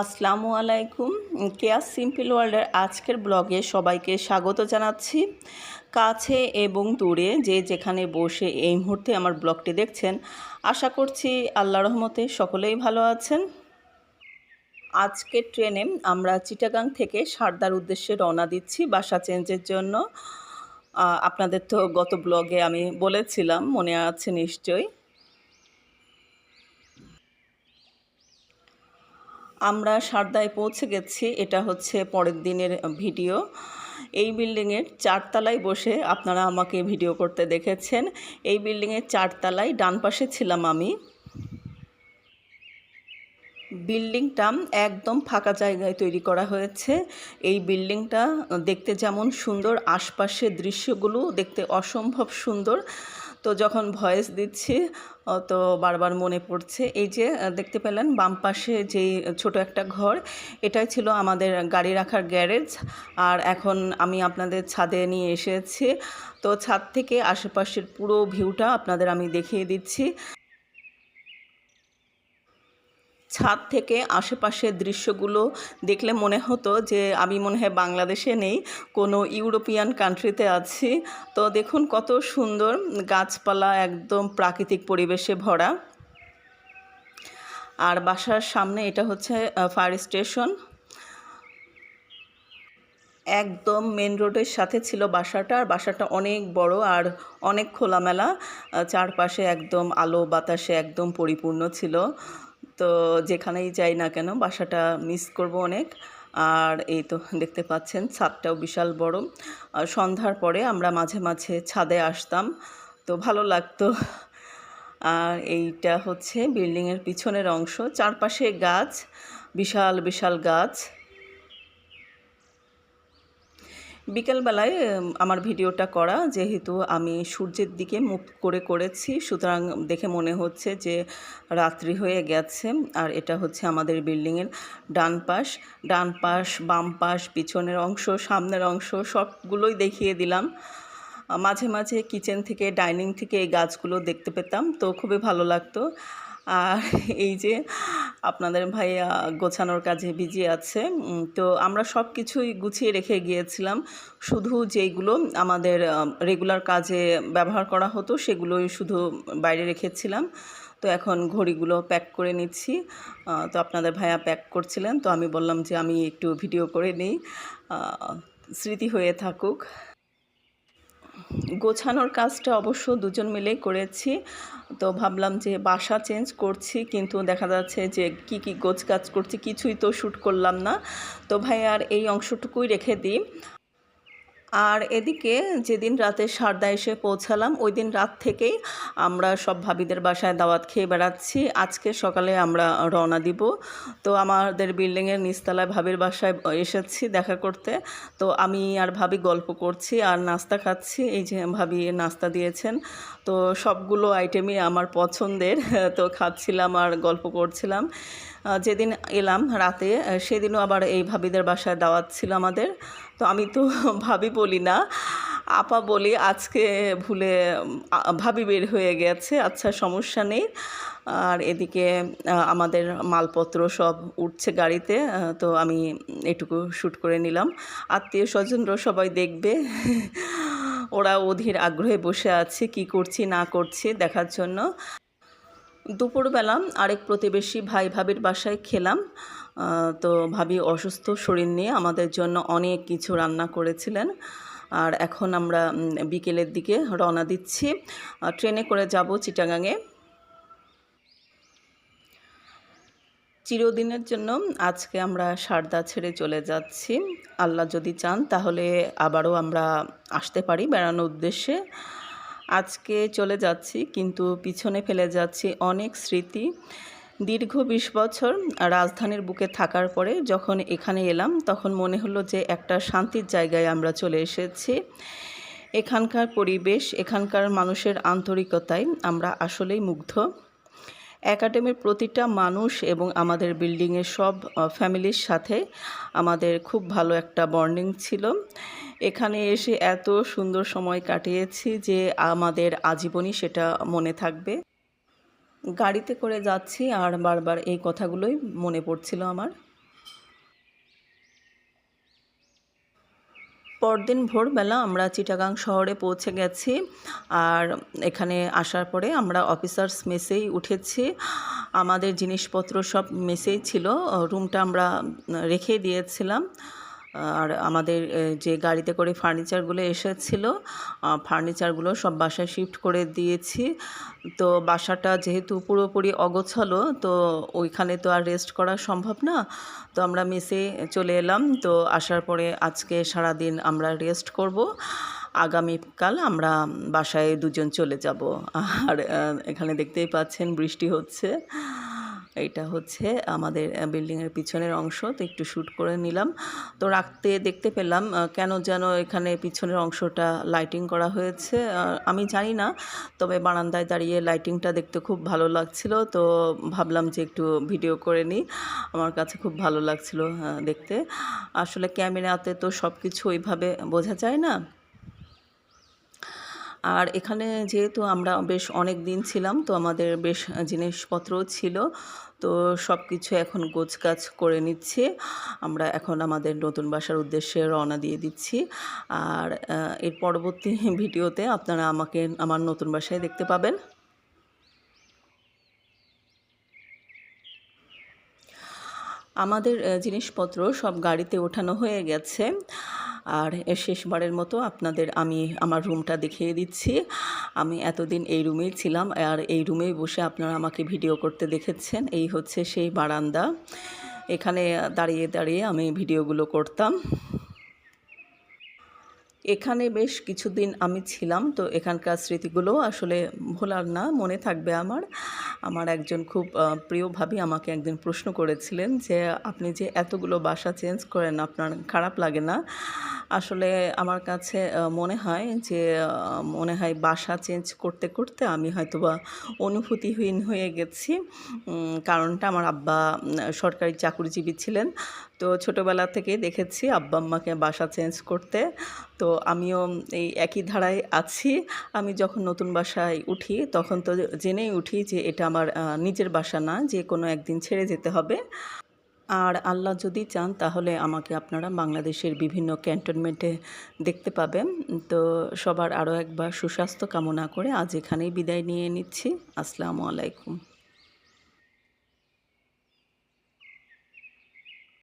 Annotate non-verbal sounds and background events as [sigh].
আসসালামু আলাইকুম। Care simple ওয়ার্ল্ডের আজকের ব্লগে সবাইকে স্বাগত জানাচ্ছি। কাছে এবং দূরে যে যেখানে বসে এই মুহূর্তে আমার ব্লগটি দেখছেন, আশা করছি আল্লাহ রহমতে সকলেই ভালো আছেন। আজকের ট্রেনে আমরা চিটাগাং থেকে সারদার উদ্দেশ্যে রওনা দিচ্ছি বাসা চেঞ্জের জন্য। আপনাদের তো গত ব্লগে আমি বলেছিলাম, মনে আছে নিশ্চয়ই। আমরা সারদায় পৌঁছে গেছি, এটা হচ্ছে পরের দিনের ভিডিও। এই বিল্ডিংয়ের চারতলায় বসে আপনারা আমাকে ভিডিও করতে দেখেছেন। এই বিল্ডিংয়ের চারতলায় ডান পাশে ছিলাম আমি। বিল্ডিংটা একদম ফাঁকা জায়গায় তৈরি করা হয়েছে। এই বিল্ডিংটা দেখতে যেমন সুন্দর, আশপাশের দৃশ্যগুলো দেখতে অসম্ভব সুন্দর। তো যখন ভয়েস দিচ্ছি তো বারবার মনে পড়ছে। এই যে দেখতে পেলেন বাম পাশে যেই ছোট একটা ঘর, এটাই ছিল আমাদের গাড়ি রাখার গ্যারেজ। আর এখন আমি আপনাদের ছাদে নিয়ে এসেছি। তো ছাদ থেকে আশেপাশের পুরো ভিউটা আপনাদের আমি দেখিয়ে দিচ্ছি। ছাদ থেকে আশেপাশের দৃশ্যগুলো দেখলে মনে হতো যে আমি মনে হয় বাংলাদেশে নেই, কোনো ইউরোপিয়ান কান্ট্রিতে আছি। তো দেখুন কত সুন্দর গাছপালা একদম প্রাকৃতিক পরিবেশে ভরা। আর বাসার সামনে এটা হচ্ছে ফায়ার স্টেশন একদম মেন রোডের সাথে ছিল বাসাটা, আর বাসাটা অনেক বড় আর অনেক খোলামেলা। চারপাশে একদম আলো বাতাসে একদম পরিপূর্ণ ছিল। তো যেখানেই যাই না কেন বাসাটা মিস করব অনেক। আর এই তো দেখতে পাচ্ছেন, ছাদটাও বিশাল বড়। আর সন্ধ্যার পরে আমরা মাঝে মাঝে ছাদে আসতাম, তো ভালো লাগতো। আর এইটা হচ্ছে বিল্ডিংয়ের পিছনের অংশ, চারপাশে গাছ, বিশাল বিশাল গাছ। বিকেলবেলায় আমার ভিডিওটা করা, যেহেতু আমি সূর্যের দিকে মুখ করে করেছি, সুতরাং দেখে মনে হচ্ছে যে রাত্রি হয়ে গেছে, আর এটা হচ্ছে আমাদের বিল্ডিংয়ের ডান পাশ। ডান পাশ, বাম পাশ, পিছনের অংশ, সামনের অংশ, সবগুলোই দেখিয়ে দিলাম। মাঝে মাঝে কিচেন থেকে, ডাইনিং থেকে এই গাছগুলো দেখতে পেতাম, তো খুবই ভালো লাগতো। আর এই যে আপনাদের ভাইয়া গোছানোর কাজে বিজি আছে। তো আমরা সব কিছুই গুছিয়ে রেখে গিয়েছিলাম। শুধু যেইগুলো আমাদের রেগুলার কাজে ব্যবহার করা হতো, সেগুলোই শুধু বাইরে রেখেছিলাম। তো এখন ঘড়িগুলো প্যাক করে নিচ্ছি। তো আপনাদের ভাইয়া প্যাক করছিলেন। তো আমি বললাম যে আমি একটু ভিডিও করে নিই। স্মৃতি হয়ে থাকুক। গোছানোর কাজটা অবশ্য দুজন মিলে করেছি। তো ভাবলাম যে বাসা চেঞ্জ করছি, কিন্তু দেখা যাচ্ছে যে কি কি গোছ কাজ করছি, কিছুই তো শ্যুট করলাম না। তো ভাই, আর এই অংশটুকুই রেখে দিই। আর এদিকে যেদিন রাতে সারদা এসে পৌঁছালাম ওই দিন রাত থেকেই আমরা সব ভাবিদের বাসায় দাওয়াত খেয়ে বেড়াচ্ছি। আজকে সকালে আমরা রওনা দিব। তো আমাদের বিল্ডিংয়ের নিচতলায় ভাবির বাসায় এসেছি দেখা করতে। তো আমি আর ভাবি গল্প করছি আর নাস্তা খাচ্ছি। এই যে ভাবি নাস্তা দিয়েছেন। তো সবগুলো আইটেমই আমার পছন্দের। তো খাচ্ছিলাম আর গল্প করছিলাম। যেদিন এলাম রাতে সেদিনও আবার এই ভাবিদের বাসায় দাওয়াত ছিল আমাদের। তো আমি তো [laughs] ভাবি বলি না, আপা বলি আজকে ভুলে ভাবি বের হয়ে গেছে আচ্ছা সমস্যা নেই। আর এদিকে আমাদের মালপত্র সব উঠছে গাড়িতে তো আমি এটুকু শ্যুট করে নিলাম। আত্মীয় স্বজনরা সবাই দেখবে, [laughs] ওরা অধীর আগ্রহে বসে আছে, কি করছি না করছি দেখার জন্য। দুপুরবেলা আরেক প্রতিবেশী ভাই ভাবির বাসায় খেলাম। তো ভাবি অসুস্থ, শরীর নিয়ে আমাদের জন্য অনেক কিছু রান্না করেছিলেন। আর এখন আমরা বিকেলের দিকে রওনা দিচ্ছি। ট্রেনে করে যাব চিটাগাঙে। চিরদিনের জন্য আজকে আমরা সারদা ছেড়ে চলে যাচ্ছি। আল্লাহ যদি চান তাহলে আবারও আমরা আসতে পারি বেড়ানোর উদ্দেশ্যে। আজকে চলে যাচ্ছি, কিন্তু পিছনে ফেলে যাচ্ছি অনেক স্মৃতি। দীর্ঘ বিশ বছর রাজধানীর বুকে থাকার পরে যখন এখানে এলাম, তখন মনে হলো যে একটা শান্তির জায়গায় আমরা চলে এসেছি। এখানকার পরিবেশ, এখানকার মানুষের আন্তরিকতায় আমরা আসলেই মুগ্ধ। একাডেমির প্রতিটা মানুষ এবং আমাদের বিল্ডিংয়ের সব ফ্যামিলির সাথে আমাদের খুব ভালো একটা বন্ডিং ছিল। এখানে এসে এত সুন্দর সময় কাটিয়েছি যে আমাদের আজীবনই সেটা মনে থাকবে। গাড়িতে করে যাচ্ছি আর বারবার এই কথাগুলোই মনে পড়ছিল আমার। পরদিন ভোরবেলা আমরা চিটাগাং শহরে পৌঁছে গেছি। আর এখানে আসার পরে আমরা অফিসার্স মেসেই উঠেছি। আমাদের জিনিসপত্র সব মেসেই ছিল। রুমটা আমরা রেখে দিয়েছিলাম। আর আমাদের যে গাড়িতে করে ফার্নিচারগুলো এসেছিল ফার্নিচারগুলো সব বাসায় শিফট করে দিয়েছি। তো বাসাটা যেহেতু পুরোপুরি অগোছালো, তো ওইখানে তো আর রেস্ট করা সম্ভব না। তো আমরা মেসে চলে এলাম। তো আসার পরে আজকে সারাদিন আমরা রেস্ট করব। আগামীকাল আমরা বাসায় দুজন চলে যাব। আর এখানে দেখতেই পাচ্ছেন বৃষ্টি হচ্ছে। এইটা হচ্ছে আমাদের বিল্ডিংয়ের পিছনের অংশ। তো একটু শ্যুট করে নিলাম। তো রাখতে, দেখতে পেলাম কেন যেন এখানে পিছনের অংশটা লাইটিং করা হয়েছে। আমি জানি না, তবে বারান্দায় দাঁড়িয়ে লাইটিংটা দেখতে খুব ভালো লাগছিল। তো ভাবলাম যে একটু ভিডিও করে নিই। আমার কাছে খুব ভালো লাগছিল দেখতে। আসলে ক্যামেরাতে তো সব কিছু ওইভাবে বোঝা যায় না। আর এখানে যেহেতু আমরা বেশ অনেক দিন ছিলাম, তো আমাদের বেশ জিনিসপত্রও ছিল। তো সব কিছু এখন গোছগাছ করে নিচ্ছি। আমরা এখন আমাদের নতুন বাসার উদ্দেশ্যে রওনা দিয়ে দিচ্ছি। আর এর পরবর্তী ভিডিওতে আপনারা আমাকে, আমার নতুন বাসায় দেখতে পাবেন। আমাদের জিনিসপত্র সব গাড়িতে ওঠানো হয়ে গেছে। আর শেষবারের মতো আপনাদের আমি আমার রুমটা দেখিয়ে দিচ্ছি। আমি এতদিন এই রুমেই ছিলাম আর এই রুমেই বসে আপনারা আমাকে ভিডিও করতে দেখেছেন। এই হচ্ছে সেই বারান্দা। এখানে দাঁড়িয়ে দাঁড়িয়ে আমি ভিডিওগুলো করতাম। এখানে বেশ কিছুদিন আমি ছিলাম তো এখানকার স্মৃতিগুলো আসলে ভোলার না মনে থাকবে আমার। আমার একজন খুব আহ, প্রিয় ভাবি আমাকে একদিন প্রশ্ন করেছিলেন যে আপনি যে এতগুলো বাসা চেঞ্জ করেন আপনার খারাপ লাগে না? আসলে আমার কাছে মনে হয় যে মনে হয় বাসা চেঞ্জ করতে করতে আমি হয়তোবা অনুভূতিহীন হয়ে গেছি। কারণটা আমার আব্বা সরকারি চাকরিজীবী ছিলেন। তো ছোটোবেলা থেকে দেখেছি আব্বা আম্মাকে বাসা চেঞ্জ করতে। তো আমিও এই একই ধারায় আছি। আমি যখন নতুন বাসায় উঠি, তখন তো জেনেই উঠি যে এটা আমার নিজের বাসা না, যে কোনো একদিন ছেড়ে যেতে হবে। আর আল্লাহ যদি চান, তাহলে আমাকে আপনারা বাংলাদেশের বিভিন্ন ক্যান্টনমেন্টে দেখতে পাবেন। তো সবার আরও একবার সুস্বাস্থ্য কামনা করে আজ এখানেই বিদায় নিয়ে নিচ্ছি। আসসালামু আলাইকুম।